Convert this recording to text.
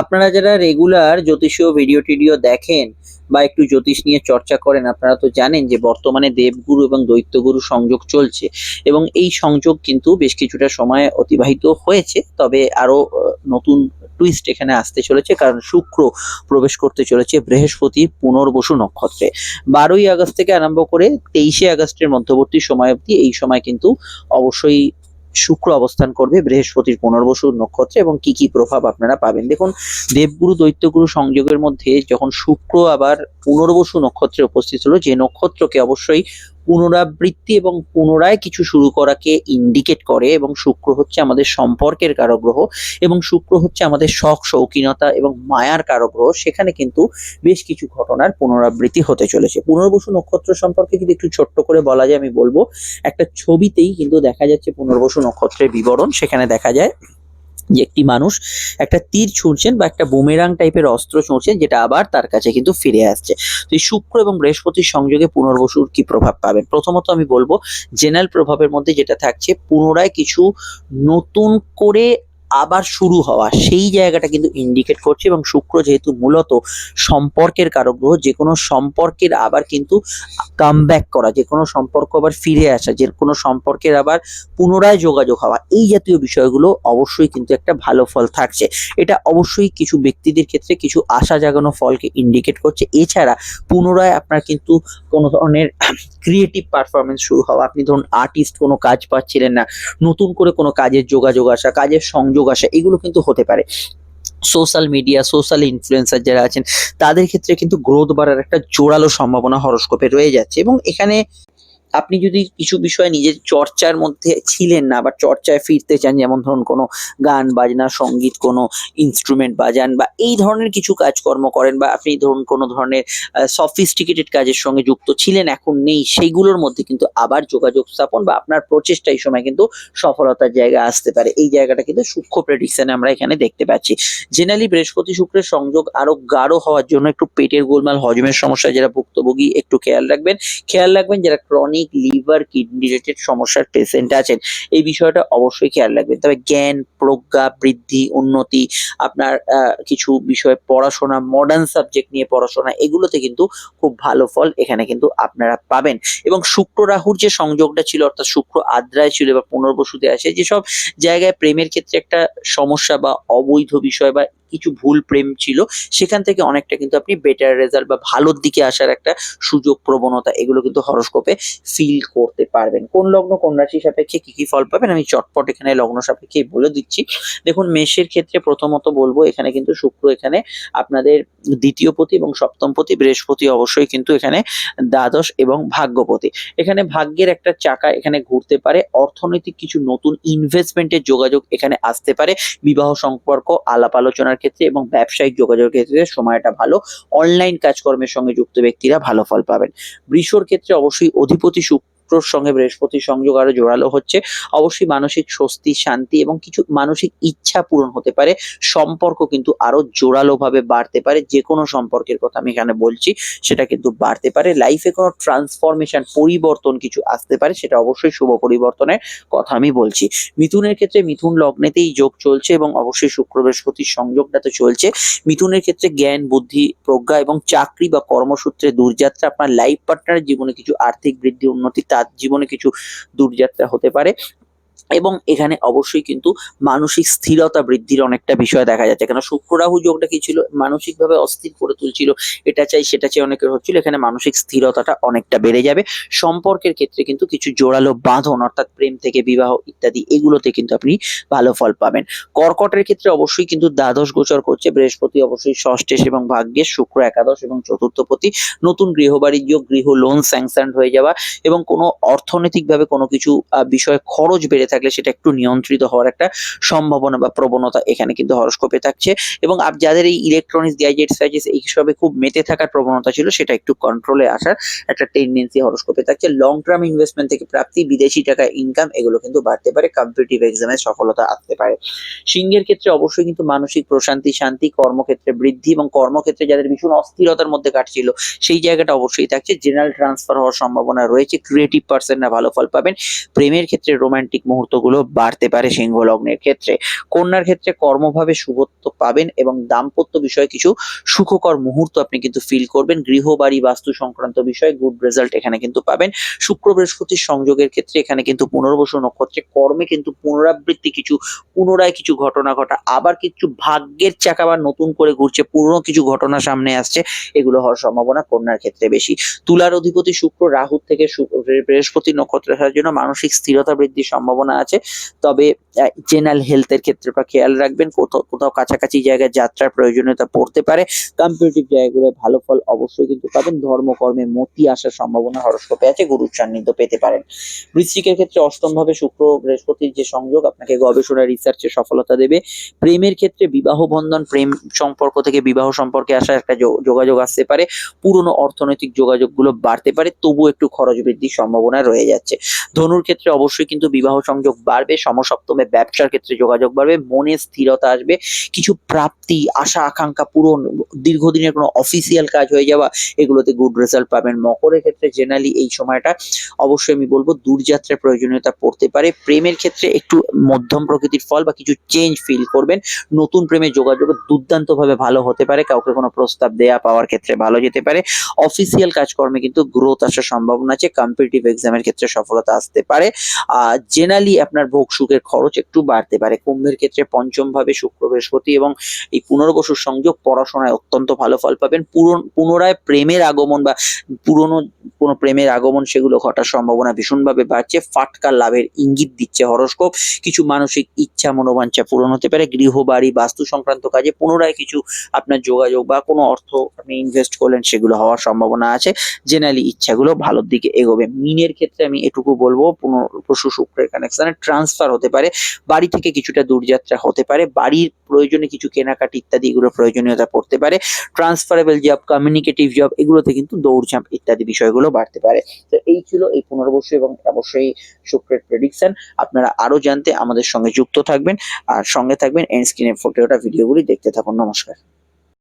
আপনারা যারা regular জ্যোতিষীয় video টিডিও দেখেন বা একটু জ্যোতিষ নিয়ে চর্চা করেন আপনারা তো জানেন যে বর্তমানে দেবগুরু এবং দৈত্যগুরু সংযোগ চলছে এবং এই সংযোগ কিন্তু বেশ কিছুটা সময় অতিবাহিত হয়েছে তবে আরও আহ, নতুন টুইস্ট এখানে আসতে চলেছে। কারণ শুক্র প্রবেশ করতে চলেছে বৃহস্পতি পুনর্বসু নক্ষত্রে। বারোই আগস্ট থেকে আরম্ভ করে তেইশে আগস্টের মধ্যবর্তী সময় অবধি এই সময় কিন্তু অবশ্যই শুক্র অবস্থান করবে বৃহস্পতির পুনর্বসু নক্ষত্রে এবং কি কি প্রভাব আপনারা পাবেন? দেখুন, দেবগুরু দৈত্যগুরু সংযোগের মধ্যে যখন শুক্র আবার পুনর্বসু নক্ষত্রে উপস্থিত হলো, যে নক্ষত্রকে অবশ্যই পুনরাবৃত্তি এবং পুনরায় কিছু শুরু করাকে ইন্ডিকেট করে এবং শুক্র হচ্ছে আমাদের সম্পর্কের কারক গ্রহ এবং শুক্র হচ্ছে আমাদের শখ, শৌখিনতা এবং মায়ার কারক গ্রহ। সেখানে কিন্তু বেশ কিছু ঘটনার পুনরাবৃত্তি হতে চলেছে। পুনর্বসু নক্ষত্র সম্পর্কে যদি একটু ছোট্ট করে বলা যায়, আমি বলব, একটা ছবিতেই কিন্তু দেখা যাচ্ছে পুনর্বসু নক্ষত্রের বিবরণ। সেখানে দেখা যায় যে একটি মানুষ একটা তীর ছুঁড়ছেন বা একটা বুমেরাং টাইপের অস্ত্র ছুঁড়ছেন, যেটা আবার তার কাছে কিন্তু ফিরে আসছে। তো শুক্র এবং বৃহস্পতির সংযোগে পুনর্বসুর কি প্রভাব পাবেন? প্রথমত আমি বলব, জেনারেল প্রভাবের মধ্যে যেটা থাকছে, পুনরায় কিছু নতুন করে আবার শুরু হওয়া, সেই জায়গাটা কিন্তু ইন্ডিকেট করছে এবং শুক্র যেহেতু মূলত সম্পর্কের কারক গ্রহ যে কোনো সম্পর্কের আবার কিন্তু কাম করা যে কোনো সম্পর্ক আবার ফিরে আসা যে কোনো সম্পর্কের আবার পুনরায় যোগাযোগ হওয়া, এই জাতীয় বিষয়গুলো অবশ্যই কিন্তু একটা ভালো ফল থাকছে। এটা অবশ্যই কিছু ব্যক্তিদের ক্ষেত্রে কিছু আশা জাগানো ফলকে ইন্ডিকেট করছে। এছাড়া পুনরায় আপনার কিন্তু কোনো ধরনের ক্রিয়েটিভ পারফরমেন্স শুরু হওয়া, আপনি ধরুন আর্টিস্ট কোনো কাজ পাচ্ছিলেন না, নতুন করে কোনো কাজের যোগাযোগ আসা, কাজের সংযোগ আসা, এগুলো কিন্তু হতে পারে। সোশ্যাল মিডিয়া সোশ্যাল ইনফ্লুয়েন্সার যারা আছেন, তাদের ক্ষেত্রে কিন্তু গ্রোথ বাড়ার একটা জোরালো সম্ভাবনা হরস্কোপে রয়ে যাচ্ছে এবং এখানে আপনি যদি কিছু বিষয় নিজের চর্চার মধ্যে ছিলেন না বা চর্চায় ফিরতে চান, যেমন ধরুন কোনো গান, বাজনা, সংগীত, কোনো ইনস্ট্রুমেন্ট বাজান বা এই ধরনের কিছু কাজকর্ম করেন বা আপনি ধরুন কোনো ধরনের সফিস্টিকেটেড কাজের সঙ্গে যুক্ত ছিলেন, এখন নেই, সেইগুলোর মধ্যে কিন্তু আবার যোগাযোগ স্থাপন বা আপনার প্রচেষ্টা এই সময় কিন্তু সফলতার জায়গা আসতে পারে। এই জায়গাটা কিন্তু সূক্ষ্ম প্রেডিকশনে আমরা এখানে দেখতে পাচ্ছি। জেনারেলি বৃহস্পতি শুক্রের সংযোগ আরও গাঢ় হওয়ার জন্য একটু পেটের গোলমাল, হজমের সমস্যা যারা ভুক্তভোগী, একটু খেয়াল রাখবেন। খেয়াল রাখবেন যারা ক্রনিক লিভার কিডনি রিলেটেড সমস্যার পেশেন্ট আছেন, এই বিষয়টা অবশ্যই খেয়াল রাখবেন। তবে জ্ঞান, প্রজ্ঞা, বৃদ্ধি, উন্নতি, আপনার কিছু বিষয়ে পড়াশোনা মডার্ন সাবজেক্ট নিয়ে পড়াশোনা, এগুলোতে কিন্তু খুব ভালো ফল এখানে কিন্তু আপনারা পাবেন। এবং শুক্র রাহুর যে সংযোগটা ছিল, অর্থাৎ শুক্র আদ্রায় ছিল বা পুনর্বসুতে আসে, যেসব জায়গায় প্রেমের ক্ষেত্রে একটা সমস্যা বা অবৈধ বিষয় বা কিছু ভুল প্রেম ছিল, সেখান থেকে অনেকটা কিন্তু আপনি বেটার রেজাল্ট বা ভালোর দিকে আসার একটা সুযোগ, প্রবণতা এগুলো কিন্তু হরস্কোপে ফিল করতে পারবেন। কোন লগ্ন, কোন রাশি সাপেক্ষে কি কি ফল পাবেন? আমি চটপট এখানে লগ্ন সাপেক্ষে বলে দিচ্ছি। দেখুন, মেষের ক্ষেত্রে প্রথমত বলব, এখানে কিন্তু শুক্র এখানে আপনাদের দ্বিতীয় পতি এবং সপ্তম পতি, বৃহস্পতি অবশ্যই কিন্তু এখানে দ্বাদশ এবং ভাগ্যপতি। এখানে ভাগ্যের একটা চাকা এখানে ঘুরতে পারে, অর্থনৈতিক কিছু নতুন ইনভেস্টমেন্টের যোগাযোগ এখানে আসতে পারে, বিবাহ সম্পর্ক আলাপ আলোচনার ক্ষেত্রে এবং ব্যবসায়িক যোগাযোগের ক্ষেত্রে সময়টা ভালো। অনলাইন কাজকর্মের সঙ্গে যুক্ত ব্যক্তিরা ভালো ফল পাবেন। বৃষর ক্ষেত্রে অবশ্যই অধিপতি শুক্রর সঙ্গে বৃহস্পতির সংযোগ আরও জোরালো হচ্ছে। অবশ্যই মানসিক স্বস্তি, শান্তি এবং কিছু মানসিক ইচ্ছা পূরণ হতে পারে। সম্পর্ক কিন্তু আরও জোরালো ভাবে বাড়তে পারে। যে কোনো সম্পর্কের কথা আমি এখানে বলছি, সেটা কিন্তু বাড়তে পারে। লাইফে কোনো ট্রান্সফরমেশন পরিবর্তন কিছু আসতে পারে, সেটা অবশ্যই শুভ পরিবর্তনের কথা আমি বলছি। মিথুনের ক্ষেত্রে মিথুন লগ্নেতেই যোগ চলছে এবং অবশ্যই শুক্র বৃহস্পতির সংযোগটা তো চলছে। মিথুনের ক্ষেত্রে জ্ঞান, বুদ্ধি, প্রজ্ঞা এবং চাকরি বা কর্মসূত্রে দূরযাত্রা, আপনার লাইফ পার্টনারের জীবনে কিছু আর্থিক বৃদ্ধি, উন্নতি তার জীবনে কিছু দূরযাত্রা হতে পারে। এবং এখানে অবশ্যই কিন্তু মানসিক স্থিরতা বৃদ্ধির অনেকটা বিষয় দেখা যাচ্ছে। কেন শুক্র রাহু যোগটা কি ছিল? মানসিকভাবে অস্থির করে তুলছিল। এটা চাই, সেটা চাই অনেকের হচ্ছিল। এখানে মানসিক স্থিরতাটা অনেকটা বেড়ে যাবে। সম্পর্কের ক্ষেত্রে কিন্তু কিছু জোরালো বাঁধন, অর্থাৎ প্রেম থেকে বিবাহ ইত্যাদি, এগুলোতে কিন্তু আপনি ভালো ফল পাবেন। কর্কটের ক্ষেত্রে অবশ্যই কিন্তু দ্বাদশ গোচর করছে। বৃহস্পতি অবশ্যই ষষ্ঠেশ এবং ভাগ্যের শুক্র একাদশ এবং চতুর্থপতি। নতুন গৃহবাড়ির যোগ, গৃহ লোন স্যাংশন হয়ে যাওয়া এবং কোনো অর্থনৈতিকভাবে কোনো কিছু বিষয়ে খরচ বেড়ে থাকলে সেটা একটু নিয়ন্ত্রিত হওয়ার একটা সম্ভাবনা বা প্রবণতা এখানে কিন্তু হরস্কোপে থাকছে। এবং আপ, যাদের এই ইলেকট্রনিক্স গ্যাজেটস ফ্যাজেটস এইসবে খুব মেতে থাকার প্রবণতা ছিল, সেটা একটু কন্ট্রোলে আসার একটা টেন্ডেন্সি হরস্কোপে থাকছে। লং টার্ম ইনভেস্টমেন্ট থেকে প্রাপ্তি, বিদেশি টাকা ইনকাম এগুলো কিন্তু বাড়তে পারে কম্পিটিটিভ এক্সামে সফলতা আসতে পারে। সিংহের ক্ষেত্রে অবশ্যই কিন্তু মানসিক প্রশান্তি, শান্তি, কর্মক্ষেত্রে বৃদ্ধি এবং কর্মক্ষেত্রে যাদের ভীষণ অস্থিরতার মধ্যে কাটছিল, সেই জায়গাটা অবশ্যই থাকছে। জেনারেল ট্রান্সফার হওয়ার সম্ভাবনা রয়েছে ক্রিয়েটিভ পার্সনরা ভালো ফল পাবেন। প্রেমের ক্ষেত্রে রোমান্টিক মুহূর্তগুলো বাড়তে পারে সিংহ লগ্নের ক্ষেত্রে। কন্যার ক্ষেত্রে কর্মভাবে শুভত্ব পাবেন এবং দাম্পত্য বিষয়ে কিছু সুখকর মুহূর্ত আপনি কিন্তু ফিল করবেন। গৃহবাড়ি বাস্তু সংক্রান্ত বিষয়ে গুড রেজাল্ট এখানে কিন্তু পাবেন। শুক্র বৃহস্পতির সংযোগের ক্ষেত্রে এখানে কিন্তু পুনর্বসু নক্ষত্রে কর্মে কিন্তু পুনরাবৃত্তি কিছু, পুনরায় কিছু ঘটনা ঘটা, আবার কিছু ভাগ্যের চাকা আবার নতুন করে ঘুরছে, পুরনো কিছু ঘটনা সামনে আসছে, এগুলো হওয়ার সম্ভাবনা কন্যার ক্ষেত্রে বেশি। তুলার অধিপতি শুক্র রাহু থেকে বৃহস্পতি নক্ষত্রে আসার জন্য মানসিক স্থিরতা বৃদ্ধির সম্ভাবনা আছে। তবে জেনারেল হেলথের ক্ষেত্রে বা খেয়াল রাখবেন, কোথাও কোথাও কাছাকাছি জায়গায় যাত্রার প্রয়োজনীয়তা পড়তে পারে। কম্পিটিটিভ জায়গাগুলো ভালো ফল অবশ্যই কিন্তু পাবেন। ধর্মকর্মে মতি আসার সম্ভাবনা হরস্কোপে আছে, গুরুর সান্নিধ্য পেতে পারেন। বৃশ্চিকের ক্ষেত্রে অষ্টম ভাবে শুক্র বৃহস্পতির যে সংযোগ, আপনাকে গবেষণা রিসার্চে সফলতা দেবে। প্রেমের ক্ষেত্রে বিবাহ বন্ধন, প্রেম সম্পর্ক থেকে বিবাহ সম্পর্কে আসা একটা যোগাযোগ আসতে পারে। পুরনো অর্থনৈতিক যোগাযোগগুলো বাড়তে পারে, তবুও একটু খরচ বৃদ্ধির সম্ভাবনা রয়ে যাচ্ছে। ধনুর ক্ষেত্রে অবশ্যই কিন্তু বিবাহ সংযোগ বাড়বে। সমসপ্তমে ব্যবসার ক্ষেত্রে যোগাযোগ বাড়বে। মনে স্থিরতা আসবে। কিছু প্রাপ্তি, আশা, আকাঙ্ক্ষা পূরণ, দীর্ঘদিনের কোনো অফিসিয়াল কাজ হয়ে যাওয়া, এগুলোতে গুড রেজাল্ট পাবেন। মকরের ক্ষেত্রে জেনারেলি এই সময়টা অবশ্যই আমি বলব দূরযাত্রার প্রয়োজনীয়তা পড়তে পারে। প্রেমের ক্ষেত্রে একটু মধ্যম প্রকৃতির ফল বা কিছু চেঞ্জ ফিল করবেন। নতুন প্রেমের যোগাযোগ দুর্দান্তভাবে ভালো হতে পারে। কাউকে কোনো প্রস্তাব দেয়া পাওয়ার ক্ষেত্রে ভালো যেতে পারে। অফিসিয়াল কাজকর্মে কিন্তু গ্রোথ আসার সম্ভাবনা আছে। কম্পিটিটিভ এক্সামের ক্ষেত্রে সফলতা আসতে পারে। আর জেনারেলি আপনার ভোগ সুখের খরচ একটু বাড়তে পারে। কুম্ভের ক্ষেত্রে পঞ্চম ভাবে শুক্র বৃহস্পতি এবং এই পুনর্বসুর সংযোগ পড়াশোনায় অত্যন্ত ভালো ফল পাবেন। পুনরায় প্রেমের আগমন বা পুরনো কোনো প্রেমের আগমন সেগুলো ঘটার সম্ভাবনা ভীষণভাবে বাড়ছে। ফাটকা লাভের ইঙ্গিত দিচ্ছে হরস্কোপ। কিছু মানসিক ইচ্ছা মনোবাঞ্ছা পূরণ হতে পারে। গৃহ বাড়ি বাস্তু সংক্রান্ত কাজে পুনরায় কিছু আপনার যোগাযোগ বা কোনো অর্থ আপনি ইনভেস্ট করলেন সেগুলো হওয়ার সম্ভাবনা আছে। জেনারেলি ইচ্ছাগুলো ভালোর দিকে এগোবে। মিনের ক্ষেত্রে আমি এটুকু বলব, পুনর্বসু শুক্রের কানেকশনে ট্রান্সফার হতে পারে। বাড়ি থেকে কিছুটা দূরযাত্রা হতে পারে। বাড়ির প্রয়োজনে কিছু কেনাকাটি ইত্যাদি এগুলো প্রয়োজনীয়তা পড়তে পারে। ট্রান্সফারেবল জব কমিউনিকেটিভ জব এগুলোতে কিন্তু দৌড়ঝাঁপ ইত্যাদি বিষয়গুলো বাড়তে পারে। তো এই ছিল এই পুনর্বর্ষ এবং অবশ্যই শুক্রের প্রেডিকশন আপনারা আরও জানতে আমাদের সঙ্গে যুক্ত থাকবেন। আর সঙ্গে থাকবেন এন্ড স্ক্রিনে ফটোটা ভিডিওগুলি দেখতে থাকুন। নমস্কার।